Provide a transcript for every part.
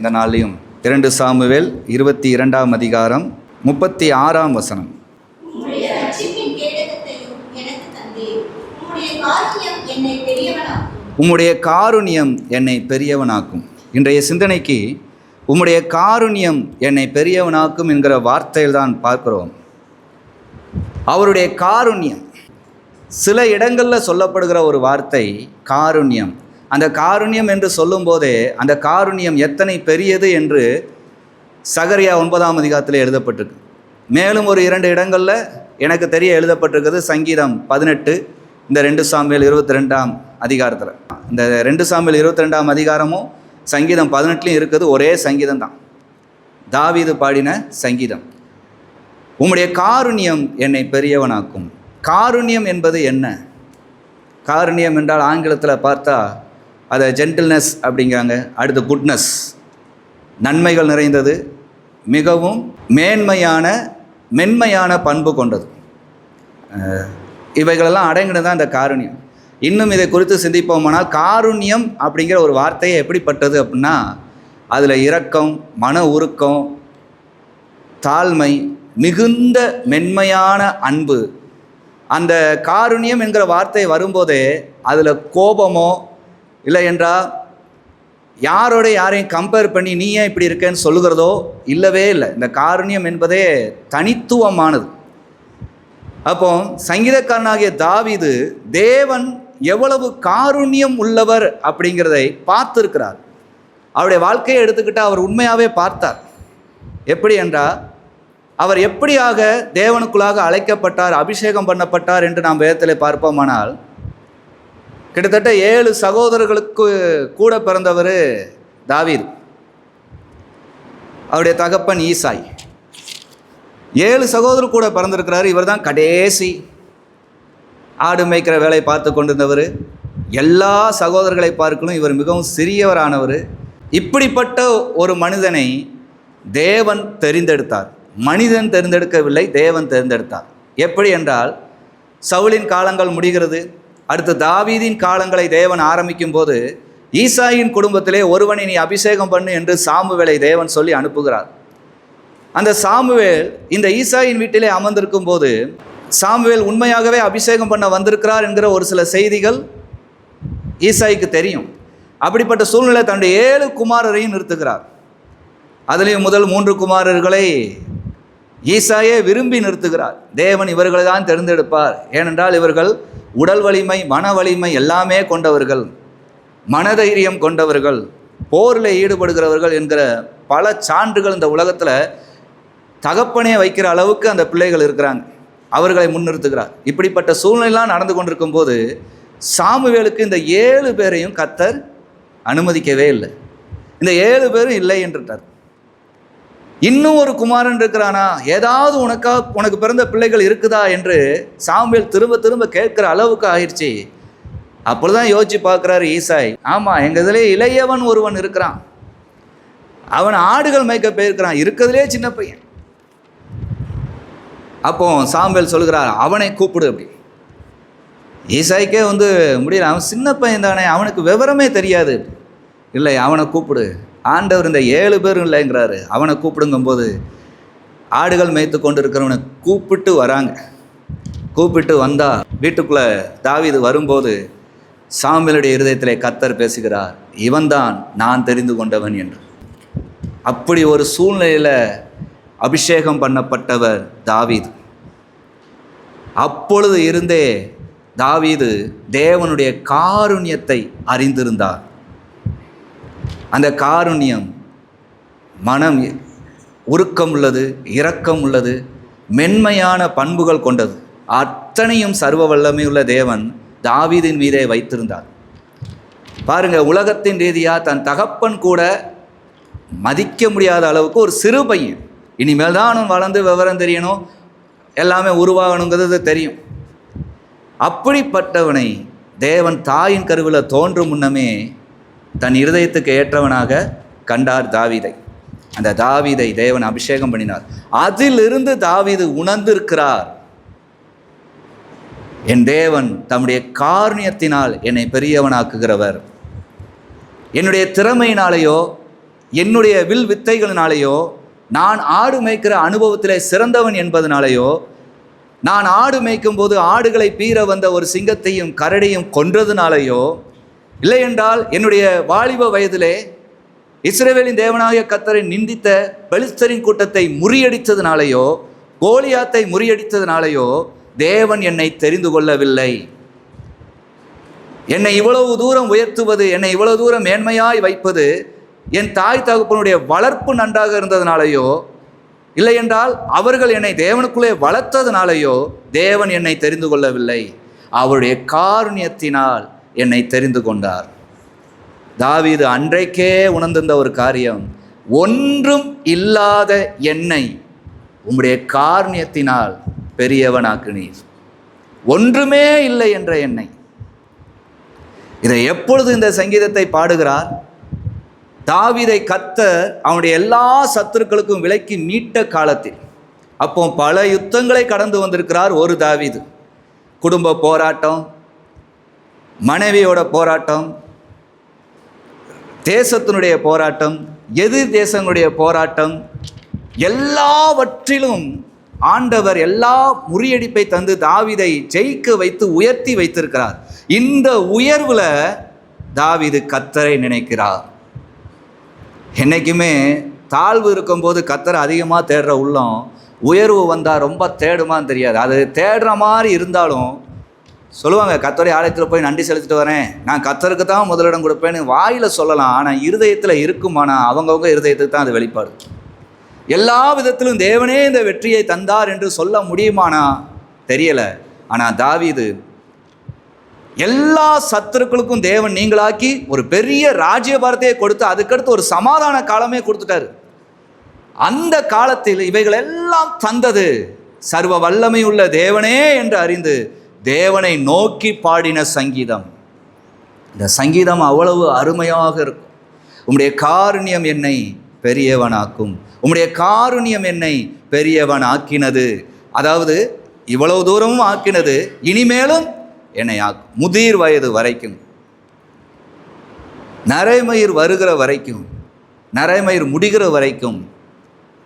இந்த நாளையும் இரண்டு சாமுவேல் இருபத்தி இரண்டாம் அதிகாரம் முப்பத்தி ஆறாம் வசனம். உம்முடைய காருண்யம் என்னை பெரியவனாக்கும். இன்றைய சிந்தனைக்கு உம்முடைய காருண்யம் என்னை பெரியவனாக்கும் என்கிற வார்த்தையில் தான் பார்க்கிறோம். அவருடைய காருண்யம் சில இடங்களில் சொல்லப்படுகிற ஒரு வார்த்தை காருண்யம். அந்த காருண்யம் என்று சொல்லும்போதே அந்த காருண்யம் எத்தனை பெரியது என்று சகரியா ஒன்பதாம் அதிகாரத்தில் எழுதப்பட்டிருக்கு. மேலும் ஒரு இரண்டு இடங்களில் எனக்கு தெரிய எழுதப்பட்டிருக்கிறது சங்கீதம் பதினெட்டு இந்த ரெண்டு சாமியல் இருபத்தி ரெண்டாம் அதிகாரத்தில். இந்த ரெண்டு சாமியல் இருபத்தி ரெண்டாம் அதிகாரமும் சங்கீதம் பதினெட்டுலையும் இருக்குது ஒரே சங்கீதம் தான் தாவீது பாடின சங்கீதம். உம்முடைய காருண்யம் என்னை பெரியவனாக்கும். காருண்யம் என்பது என்ன? காருண்யம் என்றால் ஆங்கிலத்தில் பார்த்தா அதை ஜென்டில்னஸ் அப்படிங்கிறாங்க. அடுத்து குட்னஸ் நன்மைகள் நிறைந்தது. மிகவும் மேன்மையான மென்மையான பண்பு கொண்டது. இவைகளெல்லாம் அடங்கினது தான் இந்த காருண்யம். இன்னும் இதை குறித்து சிந்திப்போமானால் காருண்யம் அப்படிங்கிற ஒரு வார்த்தையை எப்படிப்பட்டது அப்படின்னா அதில் இரக்கம் மன உருக்கம் தாழ்மை மிகுந்த மென்மையான அன்பு. அந்த காருண்யம் என்கிற வார்த்தை வரும்போதே அதில் கோபமோ இல்லை என்றால் யாரோட யாரையும் கம்பேர் பண்ணி நீ ஏன் இப்படி இருக்கேன்னு சொல்லுகிறதோ இல்லவே இல்லை. இந்த காருண்யம் என்பதே தனித்துவமானது. அப்போ சங்கீதக்காரனாகிய தாவிது தேவன் எவ்வளவு காருண்யம் உள்ளவர் அப்படிங்கிறதை பார்த்துருக்கிறார். அவருடைய வாழ்க்கையை எடுத்துக்கிட்டு அவர் உண்மையாகவே பார்த்தார். எப்படி என்றால் அவர் எப்படியாக தேவனுக்குள்ளாக அழைக்கப்பட்டார் அபிஷேகம் பண்ணப்பட்டார் என்று நாம் வேதத்தில் பார்ப்போமானால் கிட்டத்தட்ட ஏழு சகோதரர்களுக்கு கூட பிறந்தவர் தாவீது. அவருடைய தகப்பன் ஈசாய். ஏழு சகோதரர் கூட பிறந்திருக்கிறாரு. இவர் தான் கடைசி ஆடு மேய்க்கிற வேலையை பார்த்து கொண்டிருந்தவர். எல்லா சகோதரர்களை பார்க்கலும் இவர் மிகவும் சிறியவரானவர். இப்படிப்பட்ட ஒரு மனிதனை தேவன் தெரிந்தெடுத்தார். மனிதன் தெரிந்தெடுக்கவில்லை தேவன் தேர்ந்தெடுத்தார். எப்படி என்றால் சவுளின் காலங்கள் முடிகிறது. அடுத்து தாவீதின் காலங்களை தேவன் ஆரம்பிக்கும் போது ஈசாயின் குடும்பத்திலே ஒருவனை நீ அபிஷேகம் பண்ணு என்று சாமுவேலை தேவன் சொல்லி அனுப்புகிறார். அந்த சாமுவேல் இந்த ஈசாயின் வீட்டிலே அமர்ந்திருக்கும் போது சாமுவேல் உண்மையாகவே அபிஷேகம் பண்ண வந்திருக்கிறார் என்கிற ஒரு சில செய்திகள் ஈசாய்க்கு தெரியும். அப்படிப்பட்ட சூழ்நிலை தன்னுடைய ஏழு குமாரரையும் நிறுத்துகிறார். அதுலேயும் முதல் மூன்று குமாரர்களை ஈசாயே விரும்பி நிறுத்துகிறார். தேவன் இவர்களை தான் தேர்ந்தெடுப்பார். ஏனென்றால் இவர்கள் உடல் வலிமை மன வலிமை எல்லாமே கொண்டவர்கள் மனதைரியம் கொண்டவர்கள் போரில் ஈடுபடுகிறவர்கள் என்கிற பல சான்றுகள் இந்த உலகத்தில் தகப்பனே வைக்கிற அளவுக்கு அந்த பிள்ளைகள் இருக்கிறாங்க. அவர்களை முன்னிறுத்துகிறார். இப்படிப்பட்ட சூழ்நிலைலாம் நடந்து கொண்டிருக்கும் போது சாமுவேலுக்கு இந்த ஏழு பேரையும் கத்தர் அனுமதிக்கவே இல்லை. இந்த ஏழு பேரும் இல்லை என்றுட்டார் இன்னும் ஒரு குமாரன் இருக்கிறானா? ஏதாவது உனக்கா உனக்கு பிறந்த பிள்ளைகள் இருக்குதா என்று சாமியல் திரும்ப திரும்ப கேட்குற அளவுக்கு ஆயிடுச்சு. அப்பொழுதுதான் யோசிச்சு பார்க்குறாரு ஈசாய். ஆமாம் எங்கள் இதிலே இளையவன் ஒருவன் இருக்கிறான். அவன் ஆடுகள் மேய்க்க போயிருக்கிறான். இருக்கிறதுலே சின்ன பையன். அப்போ சாம்பல் சொல்கிறார் அவனை கூப்பிடு அப்படி. ஈசாய்க்கே வந்து முடியல அவன் சின்ன பையன் தானே அவனுக்கு விவரமே தெரியாது. இல்லை அவனை கூப்பிடு. ஆண்டவர் இந்த ஏழு பேரும் இல்லைங்கிறாரு. அவனை கூப்பிடுங்கும்போது ஆடுகள் மேய்த்து கொண்டு இருக்கிறவனை கூப்பிட்டு வராங்க. கூப்பிட்டு வந்தா வீட்டுக்குள்ளே தாவீது வரும்போது சாமியலுடைய இருதயத்திலே கத்தர் பேசுகிறார் இவன்தான் நான் தெரிந்து கொண்டவன் என்று. அப்படி ஒரு சூழ்நிலையில் அபிஷேகம் பண்ணப்பட்டவர் தாவீது. அப்பொழுது இருந்தே தாவீது தேவனுடைய காருண்யத்தை அறிந்திருந்தார். அந்த காருண்யம் மனம் உருக்கம் உள்ளது இரக்கம் உள்ளது மென்மையான பண்புகள் கொண்டது. அத்தனையும் சர்வ வல்லமையுள்ள தேவன் தாவீதின் மீதே வைத்திருந்தார். பாருங்க உலகத்தின் ரீதியாக தன் தகப்பன் கூட மதிக்க முடியாத அளவுக்கு ஒரு சிறு பையன். இனிமேல் தான் அவன் வளர்ந்து விவரம் தெரியணும். எல்லாமே உருவாகணுங்கிறது தெரியும். அப்படிப்பட்டவனை தேவன் தாயின் கருவில் தோன்றும் முன்னமே தன் இருதயத்துக்கு ஏற்றவனாக கண்டார் தாவீதை. அந்த தாவீதை தேவன் அபிஷேகம் பண்ணினார். அதிலிருந்து தாவீது உணர்ந்திருக்கிறார். என் தேவன் தம்முடைய காரணியத்தினால் என்னை பெரியவனாக்குகிறவர். என்னுடைய திறமையினாலேயோ என்னுடைய வில் வித்தைகளினாலேயோ நான் ஆடு மேய்க்கிற அனுபவத்திலே சிறந்தவன் என்பதனாலேயோ நான் ஆடு மேய்க்கும் போது ஆடுகளை பீற வந்த ஒரு சிங்கத்தையும் கரடியும் கொன்றதுனாலேயோ இல்லை என்றால் என்னுடைய வாலிப வயதிலே இஸ்ரேவேலின் தேவனாகிய கத்தரை நிந்தித்த பெலிஸ்தரின் கூட்டத்தை முறியடித்ததுனாலேயோ கோலியாத்தை முறியடித்ததுனாலேயோ தேவன் என்னை தெரிந்து கொள்ளவில்லை. என்னை இவ்வளவு தூரம் உயர்த்துவது என்னை இவ்வளவு தூரம் மேன்மையாய் வைப்பது என் தாய் தகப்பனுடைய வளர்ப்பு நன்றாக இருந்ததுனாலேயோ இல்லை என்றால் அவர்கள் என்னை தேவனுக்குள்ளே வளர்த்ததுனாலேயோ தேவன் என்னை தெரிந்து கொள்ளவில்லை. அவருடைய காருண்யத்தினால் என்னை தெரிந்து கொண்டார். தாவீது அன்றைக்கே உணர்ந்திருந்த ஒரு காரியம் ஒன்றும் இல்லாத என்னை உம்முடைய காரணியத்தினால் பெரியவனாக்குனீர். ஒன்றுமே இல்லை என்ற என்னை. இதை எப்பொழுது இந்த சங்கீதத்தை பாடுகிறார்? தாவிதை கத்த அவனுடைய எல்லா சத்துருக்களுக்கும் விலக்கி மீட்ட காலத்தில். அப்போ பல யுத்தங்களை கடந்து வந்திருக்கிறார் ஒரு தாவிது. குடும்ப போராட்டம் மனைவியோட போராட்டம் தேசத்தினுடைய போராட்டம் எதிர் தேசங்களுடைய போராட்டம் எல்லாவற்றிலும் ஆண்டவர் எல்லா முறியடிப்பை தந்து தாவிதை ஜெயிக்க வைத்து உயர்த்தி வைத்திருக்கிறார். இந்த உயர்வில் தாவிது கத்தரை நினைக்கிறார். என்னைக்குமே தாழ்வு இருக்கும்போது கத்தரை அதிகமாக தேடுற உள்ளம் உயர்வு வந்தால் ரொம்ப தேடுமான்னு தெரியாது. அது தேடுற மாதிரி இருந்தாலும் சொல்லுவாங்க கத்தருடைய ஆலயத்தில் போய் நன்றி செலுத்திட்டு வரேன். நான் கத்தருக்கு தான் முதலிடம் கொடுப்பேன்னு வாயில் சொல்லலாம். ஆனால் இருதயத்தில் இருக்குமானா அவங்கவுங்க இருதயத்துக்கு தான் அது வெளிப்பாடு. எல்லா விதத்திலும் தேவனே இந்த வெற்றியை தந்தார் என்று சொல்ல முடியுமானா? தெரியலை. ஆனால் தாவிது எல்லா சத்துருக்களுக்கும் தேவன் நீங்களாக்கி ஒரு பெரிய ராஜ்யபாரத்தையே கொடுத்து அதுக்கடுத்து ஒரு சமாதான காலமே கொடுத்துட்டாரு. அந்த காலத்தில் இவைகள் எல்லாம் தந்தது சர்வ வல்லமை உள்ள தேவனே என்று அறிந்து தேவனை நோக்கி பாடின சங்கீதம். இந்த சங்கீதம் அவ்வளவு அருமையாக இருக்கும். உம்முடைய காருண்யம் என்னை பெரியவனாக்கும். உம்முடைய காருண்யம் என்னை பெரியவன் ஆக்கினது அதாவது இவ்வளவு தூரமும் ஆக்கினது இனிமேலும் என்னை ஆக்கும். முதிர் வயது வரைக்கும். நரைமயிர் வருகிற வரைக்கும் நரைமயிர் முடிகிற வரைக்கும்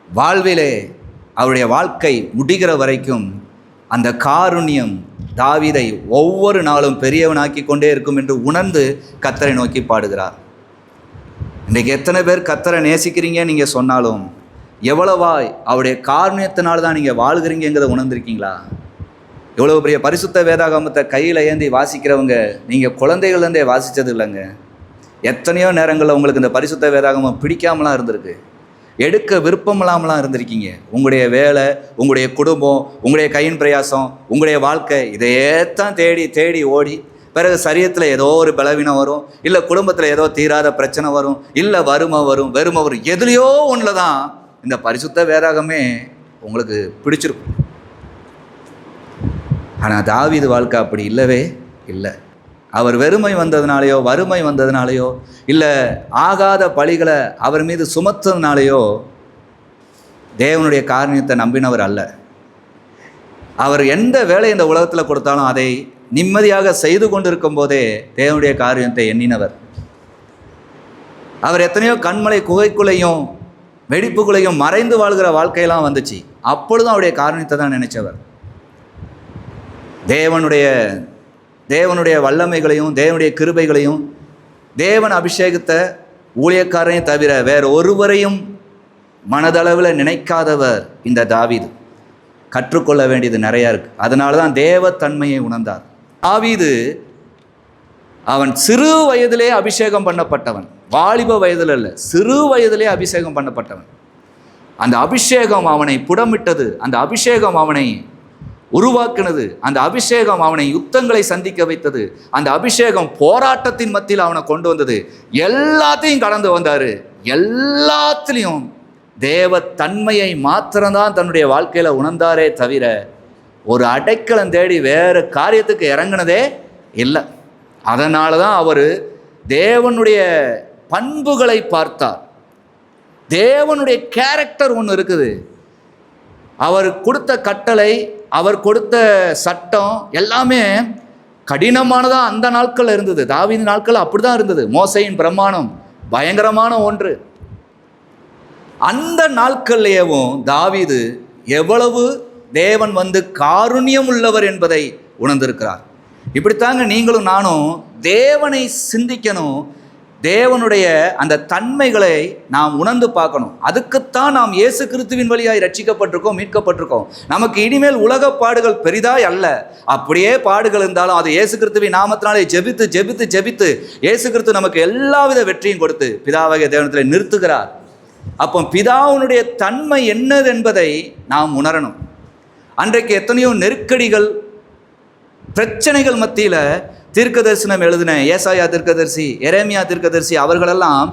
வாழ்விலே அவருடைய வாழ்க்கை முடிகிற வரைக்கும் அந்த காருண்யம் தாவிதை ஒவ்வொரு நாளும் பெரியவனாக்கி கொண்டே இருக்கும் என்று உணர்ந்து கத்தரை நோக்கி பாடுகிறார். இன்றைக்கு எத்தனை பேர் கத்தரை நேசிக்கிறீங்க நீங்கள் சொன்னாலும் எவ்வளவாய் அவருடைய காரணத்தினால தான் நீங்கள் வாழ்கிறீங்கிறத உணர்ந்திருக்கீங்களா? எவ்வளோ பெரிய பரிசுத்த வேதாகமத்தை கையில் ஏந்தி வாசிக்கிறவங்க நீங்கள் குழந்தைகள்லேருந்தே வாசித்தது இல்லைங்க. எத்தனையோ நேரங்களில் உங்களுக்கு இந்த பரிசுத்த வேதாகமம் பிடிக்காமலாம் இருந்திருக்கு. எடுக்க விருப்பமில்லாமலாம் இருந்திருக்கீங்க. உங்களுடைய வேலை உங்களுடைய குடும்பம் உங்களுடைய கையின் பிரயாசம் உங்களுடைய வாழ்க்கை இதையே தான் தேடி தேடி ஓடி பிறகு சரீரத்தில் ஏதோ ஒரு பலவீனம் வரும் இல்லை குடும்பத்தில் ஏதோ தீராத பிரச்சனை வரும் இல்லை வறுமை வரும் வெறுமை வரும் எதுலேயோ ஒன்றில் தான் இந்த பரிசுத்த வேதாகமே உங்களுக்கு பிடிச்சிருக்கும். ஆனால் தாவீது வாழ்க்கை அப்படி இல்லவே இல்லை. அவர் வெறுமை வந்ததுனாலேயோ வறுமை வந்ததுனாலேயோ இல்லை ஆகாத பழிகளை அவர் மீது சுமத்ததுனாலேயோ தேவனுடைய காரணியத்தை நம்பினவர் அல்ல. அவர் எந்த வேலை இந்த உலகத்தில் கொடுத்தாலும் அதை நிம்மதியாக செய்து கொண்டிருக்கும் போதே தேவனுடைய காரியத்தை எண்ணினவர். அவர் எத்தனையோ கண்மலை குகைக்குள்ளேயும் வெடிப்புக்குள்ளேயும் மறைந்து வாழ்கிற வாழ்க்கையெல்லாம் வந்துச்சு. அப்பொழுதும் அவருடைய காரணத்தை தான் நினைச்சவர். தேவனுடைய தேவனுடைய வல்லமைகளையும் தேவனுடைய கிருபைகளையும் தேவன் அபிஷேகத்தை ஊழியக்காரனையும் தவிர வேற ஒருவரையும் மனதளவில் நினைக்காதவர் இந்த தாவீது. கற்றுக்கொள்ள வேண்டியது நிறையா இருக்குது அதனால தான் தேவத்தன்மையை உணர்ந்தார். தாவீது அவன் சிறு வயதிலே அபிஷேகம் பண்ணப்பட்டவன். வாலிப வயதில் அல்ல சிறு வயதிலே அபிஷேகம் பண்ணப்பட்டவன். அந்த அபிஷேகம் அவனை புடமிட்டது. அந்த அபிஷேகம் அவனை உருவாக்குனது. அந்த அபிஷேகம் அவனை யுத்தங்களை சந்திக்க வைத்தது. அந்த அபிஷேகம் போராட்டத்தின் மத்தியில் அவனை கொண்டு வந்தது. எல்லாத்தையும் கடந்து வந்தார். எல்லாத்துலேயும் தேவ தன்மையை மாத்திரம்தான் தன்னுடைய வாழ்க்கையில் உணர்ந்தாரே தவிர ஒரு அடைக்கலம் தேடி வேறு காரியத்துக்கு இறங்கினதே இல்லை. அதனால தான் அவர் தேவனுடைய பண்புகளை பார்த்தார். தேவனுடைய கேரக்டர் ஒன்று இருக்குது. அவர் கொடுத்த கட்டளை அவர் கொடுத்த சட்டம் எல்லாமே கடினமானதாக அந்த நாட்கள் இருந்தது. தாவீது நாட்கள் அப்படி தான் இருந்தது. மோசையின் பிரமாணம் பயங்கரமான ஒன்று. அந்த நாட்கள்லேயவும் தாவீது எவ்வளவு தேவன் வந்து காருண்யம் உள்ளவர் என்பதை உணர்ந்திருக்கிறார். இப்படித்தாங்க நீங்களும் நானும் தேவனை சிந்திக்கணும் தேவனுடைய அந்த தன்மைகளை நாம் உணர்ந்து பார்க்கணும். அதுக்குத்தான் நாம் இயேசு கிறிஸ்துவின் வழியாய் ரட்சிக்கப்பட்டிருக்கோம் மீட்கப்பட்டிருக்கோம். நமக்கு இனிமேல் உலக பாடுகள் பெரிதாய் அல்ல. அப்படியே பாடுகள் இருந்தாலும் அது இயேசு கிறிஸ்துவின் நாமத்தினாலே ஜெபித்து ஜெபித்து ஜெபித்து இயேசு கிறிஸ்து நமக்கு எல்லாவித வெற்றியும் கொடுத்து பிதாவகை தேவனத்தில் நிறுத்துகிறார். அப்போ பிதாவுனுடைய தன்மை என்னது என்பதை நாம் உணரணும். அன்றைக்கு எத்தனையோ நெருக்கடிகள் பிரச்சனைகள் மத்தியில் தீர்க்க தரிசனம் எழுதின ஏசாயா தீர்க்கதரிசி எரேமியா தீர்க்கதரிசி அவர்களெல்லாம்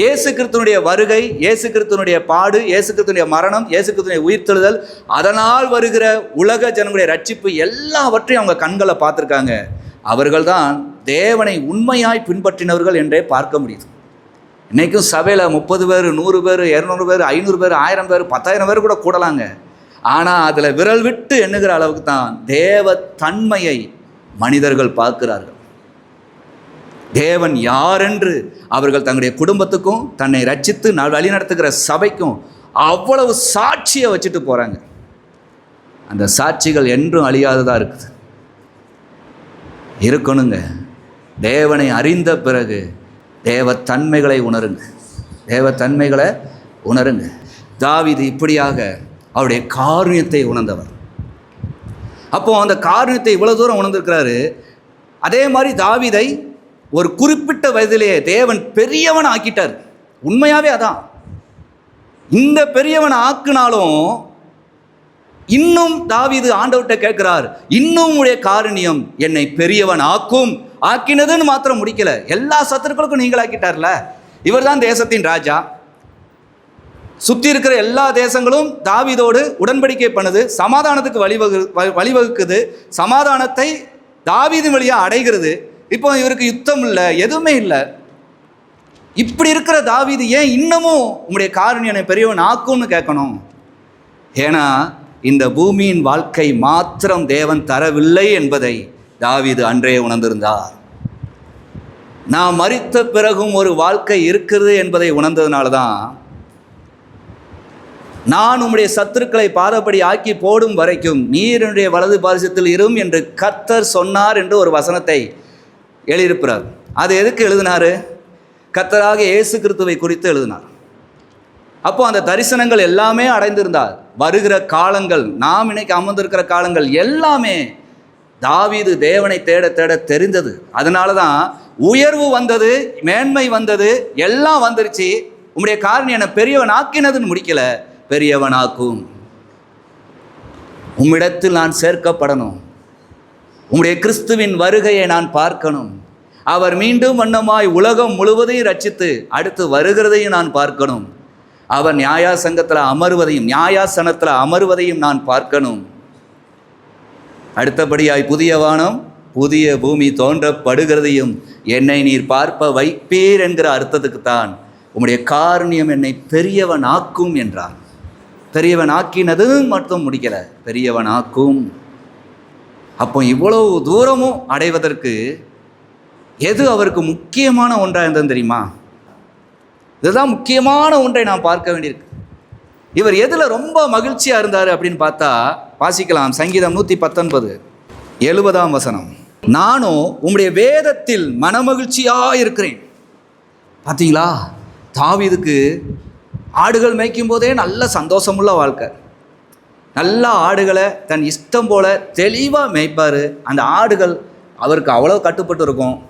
இயேசு கிறிஸ்தனுடைய வருகை இயேசு கிறிஸ்தனுடைய பாடு இயேசு கிறிஸ்துனுடைய மரணம் இயேசு கிறிஸ்துனுடைய உயிர்த்தெழுதல் அதனால் வருகிற உலக ஜனங்களுடைய ரட்சிப்பு எல்லாவற்றையும் அவங்க கண்களை பார்த்துருக்காங்க. அவர்கள்தான் தேவனை உண்மையாய் பின்பற்றினவர்கள் என்றே பார்க்க முடியுது. இன்றைக்கும் சபையில் முப்பது பேர் நூறு பேர் இரநூறு பேர் ஐநூறு பேர் ஆயிரம் பேர் பத்தாயிரம் பேர் கூட கூடலாங்க. ஆனால் அதில் விரல் விட்டு எண்ணுகிற அளவுக்கு தான் தேவ தன்மையை மனிதர்கள் பார்க்கிறார்கள். தேவன் யாரென்று அவர்கள் தங்களுடைய குடும்பத்துக்கும் தன்னை ரச்சித்து வழிநடத்துகிற சபைக்கும் அவ்வளவு சாட்சியை வச்சுட்டு போகிறாங்க அந்த சாட்சிகள் என்றும் அழியாததாக இருக்குது. இருக்கணுங்க. தேவனை அறிந்த பிறகு தேவத்தன்மைகளை உணருங்க. தேவத்தன்மைகளை உணருங்க. தாவிது இப்படியாக அவருடைய காருண்யத்தை உணர்ந்தவர். அப்போது அந்த காரணத்தை இவ்வளோ தூரம் உணர்ந்திருக்கிறாரு. அதே மாதிரி தாவிதை ஒரு குறிப்பிட்ட வயதிலேயே தேவன் பெரியவன் ஆக்கிட்டார். உண்மையாகவே அதான். இந்த பெரியவன் ஆக்குனாலும் இன்னும் தாவிது ஆண்டவர்கிட்ட கேட்கிறார் இன்னும் உடைய காரணியம் என்னை பெரியவன் ஆக்கும். ஆக்கினதுன்னு மாத்திரம் முடிக்கல. எல்லா சத்துருக்களுக்கும் நீங்கள் ஆக்கிட்டார்ல இவர்தான் தேசத்தின் ராஜா. சுற்றி இருக்கிற எல்லா தேசங்களும் தாவீதோடு உடன்படிக்கை பண்ணுது சமாதானத்துக்கு வழிவகு வ- வழிவகுக்குது சமாதானத்தை தாவீது வழியாக அடைகிறது. இப்போ இவருக்கு யுத்தம் இல்லை எதுவுமே இல்லை. இப்படி இருக்கிற தாவீது ஏன் இன்னமும் உங்களுடைய காரணியனை பெரியவன் ஆக்கும்னு கேட்கணும்? ஏன்னா இந்த பூமியின் வாழ்க்கை மாத்திரம் தேவன் தரவில்லை என்பதை தாவீது அன்றே உணர்ந்திருந்தார். நான் மறித்த பிறகும் ஒரு வாழ்க்கை இருக்கிறது என்பதை உணர்ந்ததுனால தான் நான் உம்முடைய சத்துருக்களை பாதப்படி ஆக்கி போடும் வரைக்கும் நீர் என்னுடைய வலது பாரிசத்தில் இரும் என்று கத்தர் சொன்னார் என்று ஒரு வசனத்தை எழுதியிருக்கிறார். அது எதுக்கு எழுதினார்? கத்தராக இயேசு கிறிஸ்துவை குறித்து எழுதினார். அப்போ அந்த தரிசனங்கள் எல்லாமே அடைந்திருந்தார். வருகிற காலங்கள் நாம் இன்னைக்கு அமர்ந்திருக்கிற காலங்கள் எல்லாமே தாவீது தேவனை தேட தேட தெரிந்தது. அதனால தான் உயர்வு வந்தது மேன்மை வந்தது எல்லாம் வந்துருச்சு. உம்முடைய காரணம் என்னை பெரியவன் ஆக்கினதுன்னு முடிக்கலை. பெரியவனாக்கும். உம்மிடத்தில் நான் சேர்க்கப்படணும். உம்முடைய கிறிஸ்துவின் வருகையை நான் பார்க்கணும். அவர் மீண்டும் வண்ணமாய் உலகம் முழுவதையும் ரட்சித்து அடுத்து வருகிறதையும் நான் பார்க்கணும். அவர் நியாயா சங்கத்தில் அமருவதையும் நியாயாசனத்தில் அமருவதையும் நான் பார்க்கணும். அடுத்தபடியாய் புதிய வானம் புதிய பூமி தோன்றப்படுகிறதையும் என்னை நீர் பார்ப்ப வைப்பீர் என்கிற அர்த்தத்துக்குத்தான் உம்முடைய காரணியம் என்னை பெரியவன் ஆக்கும் பெரியவன் ஆக்கினது மட்டும் முடிக்கலை. பெரியவன் ஆக்கும். அப்போ இவ்வளவு தூரமும் அடைவதற்கு எது அவருக்கு முக்கியமான ஒன்றாக இருந்தது தெரியுமா? இதுதான் முக்கியமான ஒன்றை நான் பார்க்க வேண்டியிருக்கு. இவர் எதில் ரொம்ப மகிழ்ச்சியாக இருந்தார் அப்படின்னு பார்த்தா வாசிக்கலாம். சங்கீதம் நூற்றி பத்தொன்பது எழுபதாம் வசனம். நானும் உங்களுடைய வேதத்தில் மனமகிழ்ச்சியாக இருக்கிறேன். பார்த்தீங்களா? தாவிதுக்கு ஆடுகள் மேய்க்கும் போதே நல்ல சந்தோஷமுள்ள வாழ்க்கை. நல்ல ஆடுகளை தன் இஷ்டம் போல தெளிவாக மேய்ப்பார். அந்த ஆடுகள் அவருக்கு அவ்வளோ கட்டுப்பட்டு இருக்கும்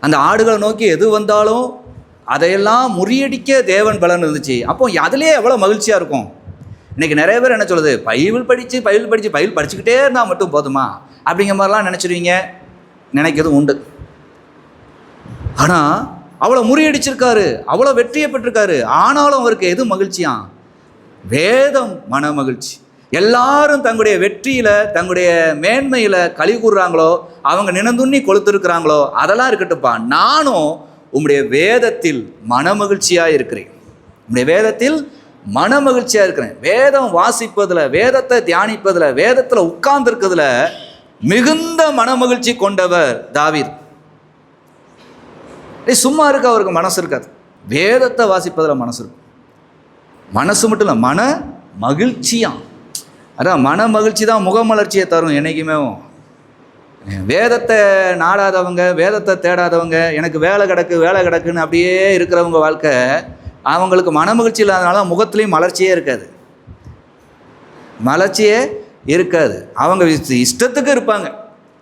அந்த ஆடுகளை நோக்கி எது வந்தாலும் அதையெல்லாம் முறியடிக்க தேவன் பலன் இருந்துச்சு. அப்போ அதிலே எவ்வளோ மகிழ்ச்சியாக இருக்கும். இன்றைக்கி நிறைய பேர் என்ன சொல்லுது? பைபிள் படித்து பைபிள் படித்து பைபிள் படிச்சுக்கிட்டே இருந்தால் மட்டும் போதுமா? அப்படிங்கிற மாதிரிலாம் நினச்சிருவீங்க. நினைக்கிறது உண்டு. ஆனால் அவ்வளோ முறியடிச்சிருக்காரு அவ்வளோ வெற்றியை பெற்றிருக்காரு. ஆனாலும் அவருக்கு எது மகிழ்ச்சியா? வேதம் மன மகிழ்ச்சி. எல்லாரும் தங்களுடைய வெற்றியில் தங்களுடைய மேன்மையில் கழி கூறுறாங்களோ அவங்க நினந்துண்ணி கொளுத்திருக்கிறாங்களோ அதெல்லாம் இருக்கட்டும்ப்பா. நானும் உம்முடைய வேதத்தில் மனமகிழ்ச்சியாக இருக்கிறேன். உம்முடைய வேதத்தில் மனமகிழ்ச்சியாக இருக்கிறேன். வேதம் வாசிப்பதில் வேதத்தை தியானிப்பதில் வேதத்தில் உட்கார்ந்துருக்கிறதுல மிகுந்த மனமகிழ்ச்சி கொண்டவர் தாவீர் சும்மா இருக்க அவருக்கு மனசு இருக்காது. வேதத்தை வாசிப்பதில் மனசு இருக்கும். மனசு மட்டும் இல்லை மன மகிழ்ச்சியாம். அதான் மன மகிழ்ச்சி தான் முகமலர்ச்சியை தரும் என்றைக்குமே வேதத்தை நாடாதவங்க வேதத்தை தேடாதவங்க எனக்கு வேலை கிடக்கு வேலை கிடக்குன்னு அப்படியே இருக்கிறவங்க வாழ்க்கை அவங்களுக்கு மன மகிழ்ச்சி இல்லாதனால முகத்துலேயும் மலர்ச்சியே இருக்காது. மலர்ச்சியே இருக்காது. அவங்க இஷ்டத்துக்கு இருப்பாங்க.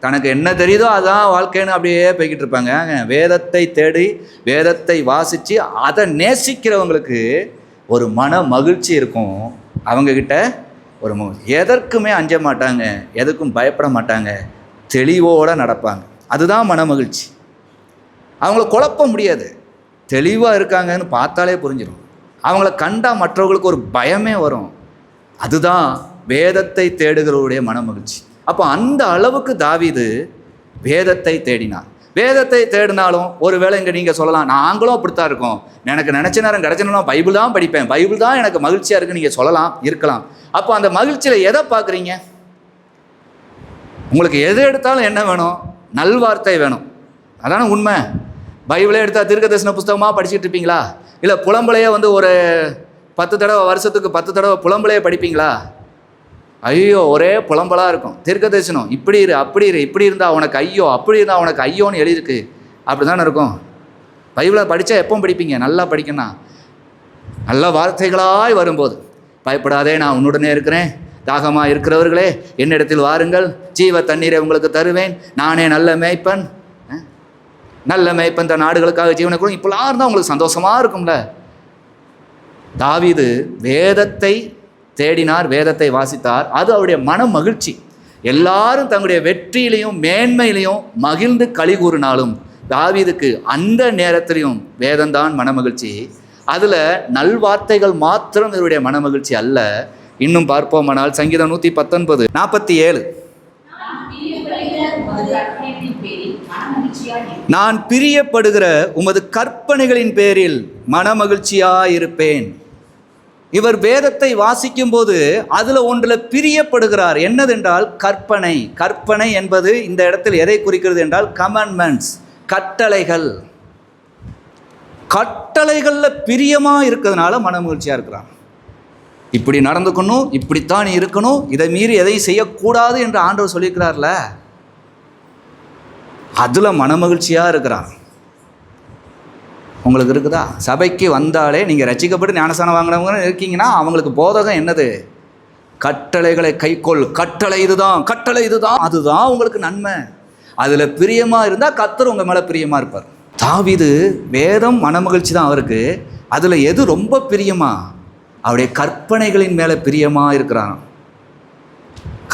தனக்கு என்ன தெரியுதோ அதான் வாழ்க்கைன்னு அப்படியே போய்கிட்டு இருப்பாங்க. வேதத்தை தேடி வேதத்தை வாசித்து அதை நேசிக்கிறவங்களுக்கு ஒரு மன மகிழ்ச்சி இருக்கும். அவங்கக்கிட்ட ஒரு எதற்குமே அஞ்ச மாட்டாங்க எதுக்கும் பயப்பட மாட்டாங்க தெளிவோடு நடப்பாங்க. அதுதான் மன மகிழ்ச்சி. அவங்கள குழப்ப முடியாது. தெளிவாக இருக்காங்கன்னு பார்த்தாலே புரிஞ்சிடும் அவங்கள கண்டால் மற்றவர்களுக்கு ஒரு பயமே வரும். அதுதான் வேதத்தை தேடுகிறவருடைய மனமகிழ்ச்சி அப்போ அந்த அளவுக்கு தாவிது வேதத்தை தேடினார். வேதத்தை தேடினாலும் ஒருவேளை இங்கே நீங்கள் சொல்லலாம் நாங்களும் அப்படித்தான் இருக்கோம். எனக்கு நினச்ச நேரம் கிடைச்ச நேரம் பைபிள் தான் படிப்பேன். பைபிள் தான் எனக்கு மகிழ்ச்சியாக இருக்குன்னு நீங்கள் சொல்லலாம் இருக்கலாம். அப்போ அந்த மகிழ்ச்சியில் எதை பார்க்குறீங்க? உங்களுக்கு எது எடுத்தாலும் என்ன வேணும்? நல்வார்த்தை வேணும். அதானே உண்மை. பைபிளே எடுத்தால் தீர்க்கதரிசன புஸ்தகமாக படிச்சுட்டு இருப்பீங்களா? இல்லை புலம்பலையே வந்து ஒரு பத்து தடவை வருஷத்துக்கு பத்து தடவை புலம்பலையே படிப்பீங்களா? ஐயோ ஒரே புலம்பலாக இருக்கும். தீர்க்க தரிசனம் இப்படி இரு அப்படி இரு இப்படி இருந்தால் உனக்கு ஐயோ அப்படி இருந்தால் உனக்கு ஐயோன்னு எழுதியிருக்கு. அப்படி தானே இருக்கும்? பைபிளை படித்தா எப்போ படிப்பீங்க? நல்லா படிக்கணும் நல்ல வார்த்தைகளாய் வரும்போது. பயப்படாதே நான் உன்னுடனே இருக்கிறேன். தாகமாக இருக்கிறவர்களே என்னிடத்தில் வாருங்கள். ஜீவ தண்ணீரை உங்களுக்கு தருவேன். நானே நல்ல மேய்ப்பன். நல்ல மேய்ப்பன் இந்த நாடுகளுக்காக ஜீவனை கொடுக்கும் இப்பெல்லாம் இருந்தால் உங்களுக்கு சந்தோஷமாக இருக்கும்ல. தாவிது வேதத்தை தேடினார் வேதத்தை வாசித்தார். அது அவருடைய மன மகிழ்ச்சி எல்லாரும் தங்களுடைய வெற்றியிலையும் மேன்மையிலையும் மகிழ்ந்து களி கூறினாலும் தாவீதுக்கு அந்த நேரத்திலையும் வேதம்தான் மனமகிழ்ச்சி. அதில் நல்வார்த்தைகள் மாத்திரம் இவருடைய மனமகிழ்ச்சி அல்ல. இன்னும் பார்ப்போமானால் சங்கீதம் நூற்றி பத்தொன்பது நாற்பத்தி ஏழு. நான் பிரியப்படுகிற உமது கற்பனைகளின் பேரில் மனமகிழ்ச்சியாயிருப்பேன். இவர் வேதத்தை வாசிக்கும்போது அதில் ஒன்றில் பிரியப்படுகிறார். என்னதென்றால் கற்பனை. கற்பனை என்பது இந்த இடத்தில் எதை குறிக்கிறது என்றால் கமெண்ட்மெண்ட்ஸ் கட்டளைகள். கட்டளைகளில் பிரியமாக இருக்கிறதுனால மனமகிழ்ச்சியாக இருக்கிறான். இப்படி நடந்துக்கணும் இப்படித்தான் நீ இருக்கணும் இதை மீறி எதையும் செய்யக்கூடாது என்று ஆண்டவர் சொல்லியிருக்கிறார்ல. அதில் மனமகிழ்ச்சியாக இருக்கிறான். உங்களுக்கு இருக்குதா? சபைக்கு வந்தாலே நீங்கள் ரசிக்கப்பட்டு ஞானசானம் வாங்கினவங்க இருக்கீங்கன்னா அவங்களுக்கு போதகம் என்னது? கட்டளைகளை கைக்கொள். கட்டளை இதுதான் கட்டளை இதுதான். அதுதான் உங்களுக்கு நன்மை. அதில் பிரியமாக இருந்தால் கத்தர் உங்கள் மேலே பிரியமாக இருப்பார். தாவிது வேதம் மனமகிழ்ச்சி தான் அவருக்கு. அதில் எது ரொம்ப பிரியமா? அவருடைய கற்பனைகளின் மேலே பிரியமாக இருக்கிறான்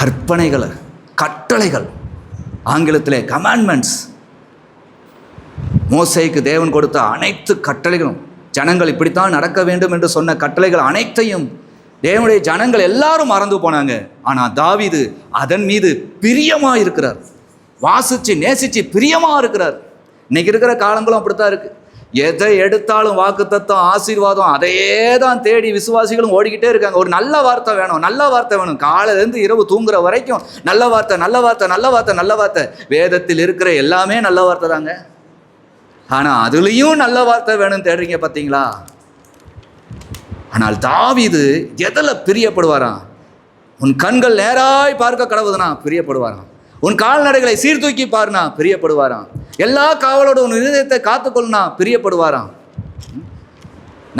கற்பனைகள் கட்டளைகள். ஆங்கிலத்தில் கமாண்ட்மெண்ட்ஸ் மோசைக்கு தேவன் கொடுத்த அனைத்து கட்டளைகளும் ஜனங்கள் இப்படித்தான் நடக்க வேண்டும் என்று சொன்ன கட்டளைகள் அனைத்தையும் தேவனுடைய ஜனங்கள் எல்லாரும் மறந்து போனாங்க. ஆனால் தாவிது அதன் மீது பிரியமாக இருக்கிறார். வாசித்து நேசிச்சு பிரியமாக இருக்கிறார். இன்னைக்கு இருக்கிற காலங்களும் அப்படித்தான் இருக்குது எதை எடுத்தாலும் வாக்குத்தத்தம் ஆசீர்வாதம் அதையே தான் தேடி விசுவாசிகளும் ஓடிக்கிட்டே இருக்காங்க. ஒரு நல்ல வார்த்தை வேணும் நல்ல வார்த்தை வேணும். காலையிலேருந்து இரவு தூங்குற வரைக்கும் நல்ல வார்த்தை நல்ல வார்த்தை நல்ல வார்த்தை நல்ல வார்த்தை. வேதத்தில் இருக்கிற எல்லாமே நல்ல வார்த்தை தாங்க ஆனால் அதுலேயும் நல்ல வார்த்தை வேணும்னு தேடுறீங்க பார்த்தீங்களா ஆனால் தாவிது எதில் பிரியப்படுவாராம்? உன் கண்கள் நேராய் பார்க்க கடவுதுனா பிரியப்படுவாராம். உன் கால்நடைகளை சீர்தூக்கி பாருனா பிரியப்படுவாராம். எல்லா காவலோட உன் இருதயத்தை காத்துக்கொள்ளுனா பிரியப்படுவாராம்.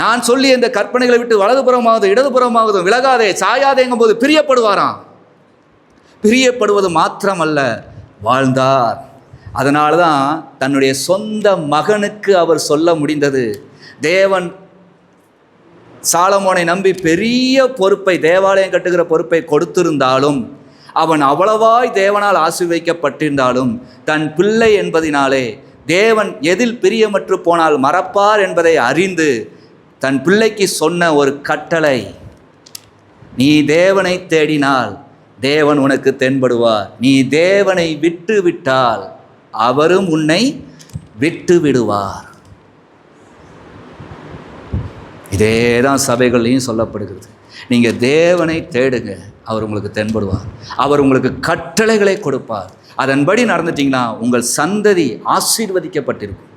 நான் சொல்லி இந்த கற்பனைகளை விட்டு வலதுபுறமாவதும் இடதுபுறமாவது விலகாதே சாயாதேங்கும் போது பிரியப்படுவாராம். பிரியப்படுவது மாத்திரமல்ல வாழ்ந்தார். அதனால தான் தன்னுடைய சொந்த மகனுக்கு அவர் சொல்ல முடிந்தது. தேவன் சாலமோனை நம்பி பெரிய பொறுப்பை தேவாலயம் கட்டுகிற பொறுப்பை கொடுத்திருந்தாலும் அவன் அவ்வளவாய் தேவனால் ஆசீர்வதிக்கப்பட்டிருந்தாலும் தன் பிள்ளை என்பதினாலே தேவன் எதில் பிரியமற்று போனால் மறப்பார் என்பதை அறிந்து தன் பிள்ளைக்கு சொன்ன ஒரு கட்டளை நீ தேவனை தேடினால் தேவன் உனக்கு தென்படுவார். நீ தேவனை விட்டு விட்டால் அவரும் உன்னை விட்டு விடுவார் இதே தான் சபைகள்லையும் சொல்லப்படுகிறது. நீங்கள் தேவனை தேடுங்க அவர் உங்களுக்கு தென்படுவார். அவர் உங்களுக்கு கட்டளைகளை கொடுப்பார். அதன்படி நடந்துட்டிங்கன்னா உங்கள் சந்ததி ஆசீர்வதிக்கப்பட்டிருக்கும்.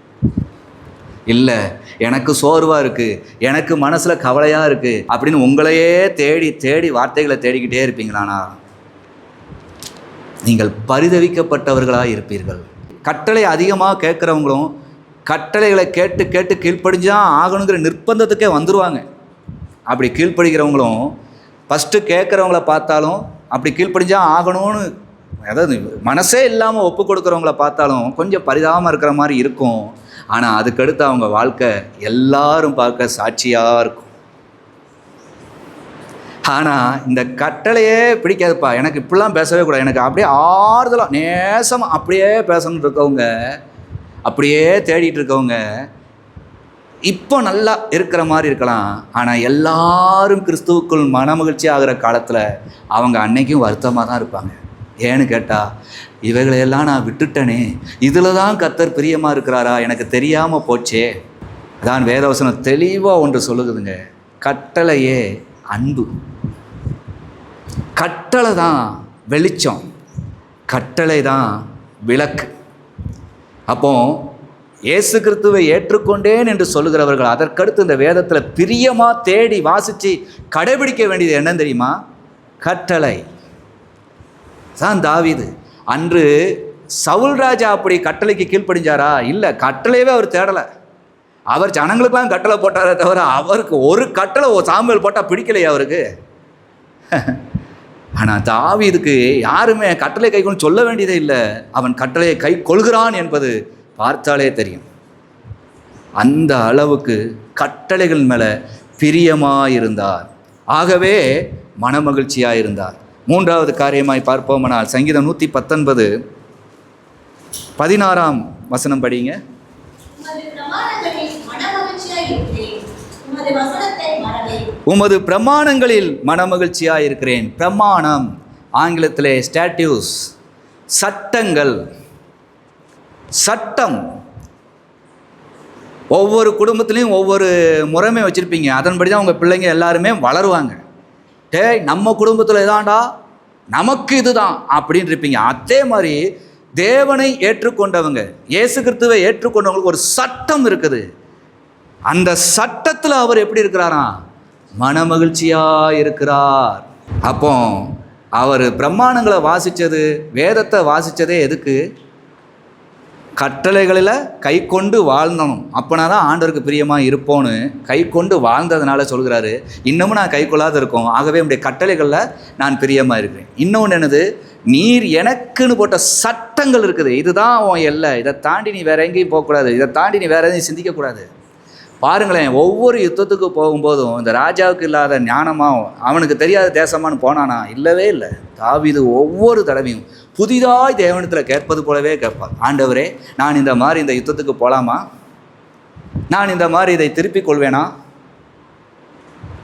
இல்லை எனக்கு சோர்வாக இருக்குது எனக்கு மனசில் கவலையாக இருக்குது அப்படின்னு உங்களையே தேடி தேடி வார்த்தைகளை தேடிக்கிட்டே இருப்பீங்களாண்ணா நீங்கள் பரிதவிக்கப்பட்டவர்களாக இருப்பீர்கள் கட்டளை அதிகமாக கேட்குறவங்களும் கட்டளைகளை கேட்டு கேட்டு கீழ்ப்படிஞ்சா ஆகணுங்கிற நிர்பந்தத்துக்கே வந்துடுவாங்க அப்படி கீழ்ப்படிக்கிறவங்களும் ஃபஸ்ட்டு கேட்குறவங்கள பார்த்தாலும் அப்படி கீழ்ப்படிஞ்சா ஆகணும்னு அதாவது மனசே இல்லாமல் ஒப்பு கொடுக்குறவங்கள பார்த்தாலும் கொஞ்சம் பரிதாபமாக இருக்கிற மாதிரி இருக்கும். ஆனால் அதுக்கடுத்து அவங்க வாழ்க்கை எல்லாரும் பார்க்க சாட்சியாக இருக்கும். ஆனால் இந்த கட்டளையே பிடிக்காதுப்பா. எனக்கு இப்படிலாம் பேசவே கூடாது. எனக்கு அப்படியே ஆறுதலாக நேசமாக அப்படியே பேசணும்னு இருக்கவங்க அப்படியே தேடிட்டு இருக்கவங்க இப்போ நல்லா இருக்கிற மாதிரி இருக்கலாம். ஆனால் எல்லாரும் கிறிஸ்துவுக்குள் மனமகிழ்ச்சி ஆகிற காலத்தில் அவங்க அன்னைக்கும் வருத்தமாக தான் இருப்பாங்க. ஏன்னு கேட்டால் இவைகளையெல்லாம் நான் விட்டுட்டேனே. இதில் தான் கத்தர் பிரியமாக இருக்கிறாரா? எனக்கு தெரியாமல் போச்சே. அதான் வேதவசனம் தெளிவாக ஒன்று சொல்லுதுங்க. கட்டளையே அன்பு. கட்டளை தான் வெளிச்சம். கட்டளை தான் விளக்கு. அப்போ இயேசு கிறிஸ்துவை ஏற்றுக்கொண்டேன் என்று சொல்லுகிறவர்கள் அதற்கடுத்து இந்த வேதத்தில் பிரியமாக தேடி வாசித்து கடைபிடிக்க வேண்டியது என்னன்னு தெரியுமா? கட்டளை. தான் தாவிது. அன்று சவுல் ராஜா அப்படி கட்டளைக்கு கீழ்ப்படிஞ்சாரா? இல்லை கட்டளையவே அவர் தேடலை. அவர் ஜனங்களுக்கெல்லாம் கட்டளை போட்டாரே தவிர அவருக்கு ஒரு கட்டளை சாம்பல் போட்டால் பிடிக்கலையே அவருக்கு. ஆனால் தாவீதுக்கு யாருமே கட்டளை கை கொண்டு சொல்ல வேண்டியதே இல்லை. அவன் கட்டளையை கை கொள்கிறான் என்பது பார்த்தாலே தெரியும். அந்த அளவுக்கு கட்டளைகள் மேலே பிரியமாக இருந்தார் ஆகவே மனமகிழ்ச்சியாக இருந்தார். மூன்றாவது காரியமாய் பார்ப்போமானால் சங்கீதம் நூற்றி பத்தொன்பது பதினாறாம் வசனம் படிங்க. உமது இருக்கிறேன் உமது பிரமாணங்களில் மனமகிழ்ச்சியாக இருக்கிறேன் பிரமாணம் ஆங்கிலத்திலே ஸ்டாட்யூஸ் சட்டங்கள். சட்டம். ஒவ்வொரு குடும்பத்துலேயும் ஒவ்வொரு முறைமை வச்சுருப்பீங்க. அதன்படி தான் உங்கள் பிள்ளைங்க எல்லாருமே வளருவாங்க. டேய் நம்ம குடும்பத்தில் இதாண்டா? நமக்கு இதுதான் அப்படின்னு இருப்பீங்க அதே மாதிரி தேவனை ஏற்றுக்கொண்டவங்க இயேசு கிறிஸ்துவை ஏற்றுக்கொண்டவங்களுக்கு ஒரு சட்டம் இருக்குது. அந்த சட்டத்தில் அவர் எப்படி இருக்கிறாராம்? மனமகிழ்ச்சியாக இருக்கிறார் அப்போ அவர் பிரம்மாணங்களை வாசித்தது வேதத்தை வாசித்ததே எதுக்கு? கட்டளைகளில் கை கொண்டு வாழ்ந்தணும். அப்போனா தான் ஆண்டவருக்கு பிரியமாக இருப்போன்னு கை கொண்டு வாழ்ந்ததுனால சொல்கிறாரு. இன்னமும் நான் கை கொள்ளாத இருக்கோம். ஆகவே என்னுடைய கட்டளைகளில் நான் பிரியமாக இருக்கிறேன். இன்னொன்று என்னது? நீர் எனக்குன்னு போட்ட சட்டங்கள் இருக்குது. இதுதான் உன் எல்லை. இதை தாண்டி நீ வேற எங்கேயும் போகக்கூடாது. இதை தாண்டி நீ வேற எதையும் சிந்திக்கக்கூடாது. பாருங்களேன் ஒவ்வொரு யுத்தத்துக்கு போகும்போதும் இந்த ராஜாவுக்கு இல்லாத ஞானமாக அவனுக்கு தெரியாத தேசமான்னு போனானா? இல்லவே இல்லை. தாவிது ஒவ்வொரு தடவையும் புதிதாய் தேவனத்தில் கேட்பது போலவே கேட்பார் ஆண்டவரே நான் இந்த மாதிரி இந்த யுத்தத்துக்கு போகலாமா நான் இந்த மாதிரி இதை திருப்பிக் கொள்வேனா?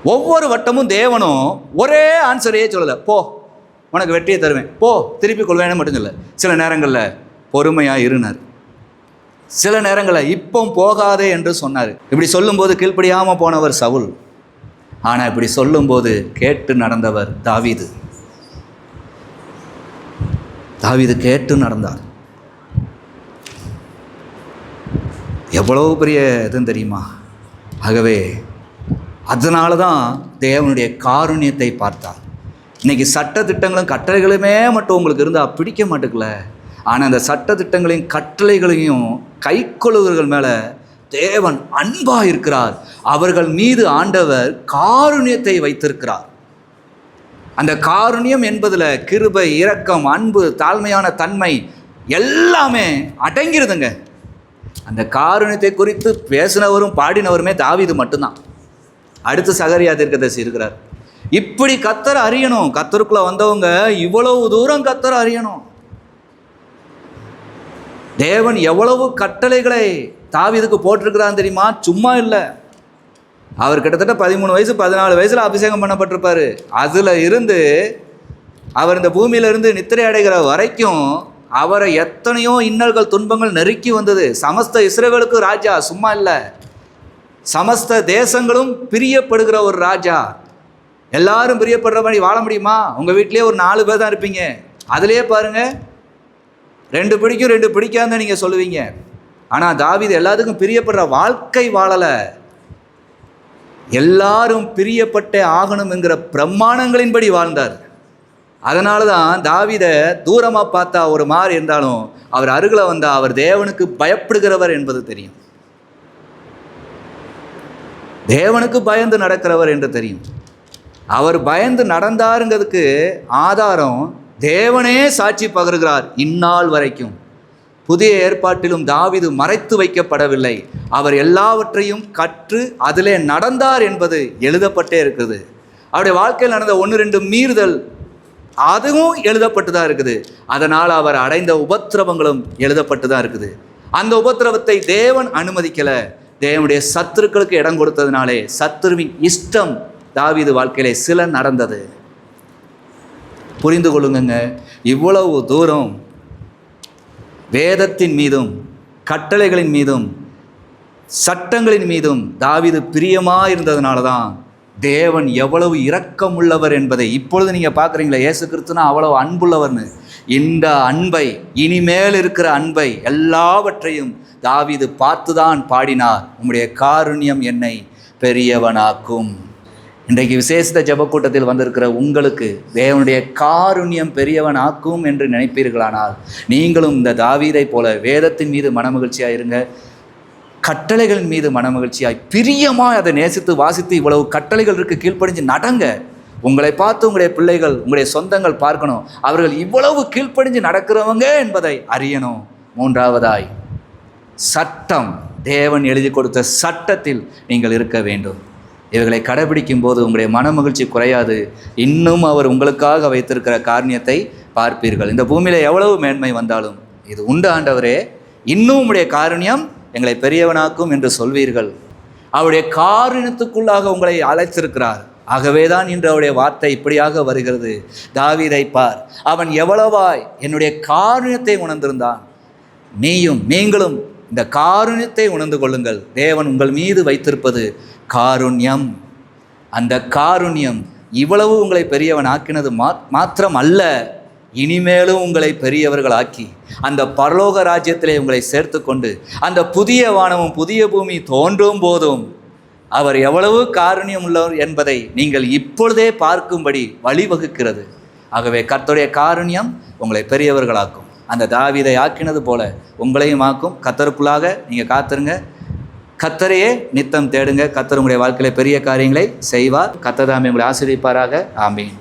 ஒவ்வொரு வட்டமும் தேவனும் ஒரே ஆன்சரையே சொல்லலை. போ உனக்கு வெற்றியை தருவேன். போ திருப்பிக் கொள்வேன்னு மட்டும் இல்லை சில நேரங்களில் பொறுமையாக இருனார். சில நேரங்களில் இப்போ போகாதே என்று சொன்னார். இப்படி சொல்லும்போது கீழ்ப்படியாமல் போனவர் சவுல். ஆனால் இப்படி சொல்லும்போது கேட்டு நடந்தவர் தாவிது. தாவிது கேட்டு நடந்தார். எவ்வளவு பெரிய இதுன்னு தெரியுமா? ஆகவே அதனால தான் தேவனுடைய காருண்யத்தை பார்த்தார். இன்னைக்கு சட்ட திட்டங்களும் கட்டளைகளுமே மட்டும் உங்களுக்கு இருந்தால் பிடிக்க மாட்டேங்கல ஆனால் அந்த சட்ட திட்டங்களையும் கட்டளைகளையும் கைக்கொள்ளுவர்கள் மேலே தேவன் அன்பாக இருக்கிறார். அவர்கள் மீது ஆண்டவர் காருண்யத்தை வைத்திருக்கிறார். அந்த காருண்யம் என்பதில் கிருபை இரக்கம் அன்பு தாழ்மையான தன்மை எல்லாமே அடங்கிருதுங்க. அந்த காருண்யத்தை குறித்து பேசினவரும் பாடினவருமே தாவிது மட்டும்தான். அடுத்து சகரியா தீர்க்கதரிசி இருக்கிறார். இப்படி கத்தர் அறியணும். கத்தருக்குள்ளே வந்தவங்க இவ்வளவு தூரம் கத்தர் அறியணும். தேவன் எவ்வளவு கட்டளைகளை தாவிதுக்கு போட்டிருக்கிறான்னு தெரியுமா? சும்மா இல்லை. அவர் கிட்டத்தட்ட பதிமூணு வயசு பதினாலு வயசில் அபிஷேகம் பண்ணப்பட்டிருப்பார். அதில் இருந்து அவர் இந்த பூமியிலிருந்து நித்திரை அடைகிற வரைக்கும் அவரை எத்தனையோ இன்னல்கள் துன்பங்கள் நெருக்கி வந்தது. சமஸ்த இஸ்ரேவேலுக்கு ராஜா சும்மா இல்லை. சமஸ்த தேசங்களும் பிரியப்படுகிற ஒரு ராஜா. எல்லாரும் பிரியப்படுற மாதிரி வாழ முடியுமா? உங்கள் வீட்டிலேயே ஒரு நாலு பேர் தான் இருப்பீங்க. அதுலேயே பாருங்கள் ரெண்டு பிடிக்கும் ரெண்டு பிடிக்காதுன்னு நீங்கள் சொல்லுவீங்க. ஆனால் தாவிது எல்லாத்துக்கும் பிரியப்படுற வாழ்க்கை வாழலை. எல்லாரும் பிரியப்பட்டே ஆகணுங்கிற பிரமாணங்களின்படி வாழ்ந்தார். அதனால தான் தாவிதை தூரமாக பார்த்தா ஒரு மாதிரி இருந்தாலும் அவர் அருகில் வந்தால் அவர் தேவனுக்கு பயப்படுகிறவர் என்பது தெரியும். தேவனுக்கு பயந்து நடக்கிறவர் என்று தெரியும். அவர் பயந்து நடந்தாருங்கிறதுக்கு ஆதாரம் தேவனே சாட்சி பகருகிறார் இந்நாள் வரைக்கும். புதிய ஏற்பாட்டிலும் தாவீது மறைத்து வைக்கப்படவில்லை. அவர் எல்லாவற்றையும் கற்று அதிலே நடந்தார் என்பது எழுதப்பட்டே இருக்குது. அவருடைய வாழ்க்கையில் நடந்த ஒன்று ரெண்டு மீறுதல் அதுவும் எழுதப்பட்டு தான் இருக்குது. அதனால் அவர் அடைந்த உபத்திரவங்களும் எழுதப்பட்டு தான் இருக்குது. அந்த உபத்திரவத்தை தேவன் அனுமதிக்கலை. தேவனுடைய சத்துருக்களுக்கு இடம் கொடுத்ததுனாலே சத்துருவின் இஷ்டம் தாவிது வாழ்க்கையிலே சில நடந்தது. புரிந்து கொள்ளுங்கங்க. இவ்வளவு தூரம் வேதத்தின் மீதும் கட்டளைகளின் மீதும் சட்டங்களின் மீதும் தாவிது பிரியமாக இருந்ததுனால தான் தேவன் எவ்வளவு இரக்கமுள்ளவர் என்பதை இப்பொழுது நீங்கள் பார்க்குறீங்களா இயேசு கிறிஸ்துனா அவ்வளவு அன்புள்ளவர்னு. இந்த அன்பை இனிமேல் இருக்கிற அன்பை எல்லாவற்றையும் தாவிது பார்த்துதான் பாடினார். உம்முடைய காருண்யம் என்னை பெரியவனாக்கும். இன்றைக்கு விசேஷித்த ஜெபக்கூட்டத்தில் வந்திருக்கிற உங்களுக்கு தேவனுடைய காருண்யம் பெரியவன் ஆக்கும் என்று நினைப்பீர்களானால் நீங்களும் இந்த தாவீதை போல வேதத்தின் மீது மனமகிழ்ச்சியாக இருங்க. கட்டளைகளின் மீது மனமகிழ்ச்சியாய் பிரியமாக அதை நேசித்து வாசித்து இவ்வளவு கட்டளைகள் இருக்கு கீழ்ப்படிஞ்சு நடங்க. உங்களை பார்த்து உங்களுடைய பிள்ளைகள் உங்களுடைய சொந்தங்கள் பார்க்கணும். அவர்கள் இவ்வளவு கீழ்ப்படிஞ்சு நடக்கிறவங்க என்பதை அறியணும். மூன்றாவதாய் சட்டம். தேவன் எழுதி கொடுத்த சட்டத்தில் நீங்கள் இருக்க வேண்டும். இவைகளை கடைபிடிக்கும் போது உங்களுடைய மனமகிழ்ச்சி குறையாது. இன்னும் அவர் உங்களுக்காக வைத்திருக்கிற காரணியத்தை பார்ப்பீர்கள். இந்த பூமியில் எவ்வளவு மேன்மை வந்தாலும் இது உண்டு ஆண்டவரே. இன்னும் உங்களுடைய காரணியம் எங்களை பெரியவனாக்கும் என்று சொல்வீர்கள். அவருடைய காரணத்துக்குள்ளாக உங்களை அழைத்திருக்கிறார். ஆகவேதான் இன்று அவருடைய வார்த்தை இப்படியாக வருகிறது. தாவீதை பார் அவன் எவ்வளவாய் என்னுடைய காரணத்தை உணர்ந்திருந்தான். நீயும் நீங்களும் இந்த காரணியத்தை உணர்ந்து கொள்ளுங்கள். தேவன் உங்கள் மீது வைத்திருப்பது காருண்யம். அந்த காருண்யம் இவ்வளவு உங்களை பெரியவன் ஆக்கினது மா மாத்திரம் அல்ல இனிமேலும் உங்களை பெரியவர்கள் ஆக்கி அந்த பரலோக ராஜ்யத்திலே உங்களை சேர்த்து கொண்டு அந்த புதிய வானமும் புதிய பூமி தோன்றும் போதும் அவர் எவ்வளவு காரணியம் உள்ளவர் என்பதை நீங்கள் இப்பொழுதே பார்க்கும்படி வழிவகுக்கிறது. ஆகவே கர்த்தருடைய காருண்யம் உங்களை பெரியவர்களாக்கும். அந்த தாவிதை ஆக்கினது போல உங்களையும் ஆக்கும். கத்தருக்குள்ளாக நீங்கள் காத்துருங்க. கத்தரையே நித்தம் தேடுங்க. கத்தர் உங்களுடைய வாழ்க்கையில பெரிய காரியங்களை செய்வார். கத்ததாமே உங்களை ஆசிரியப்பாராக ஆமீன்.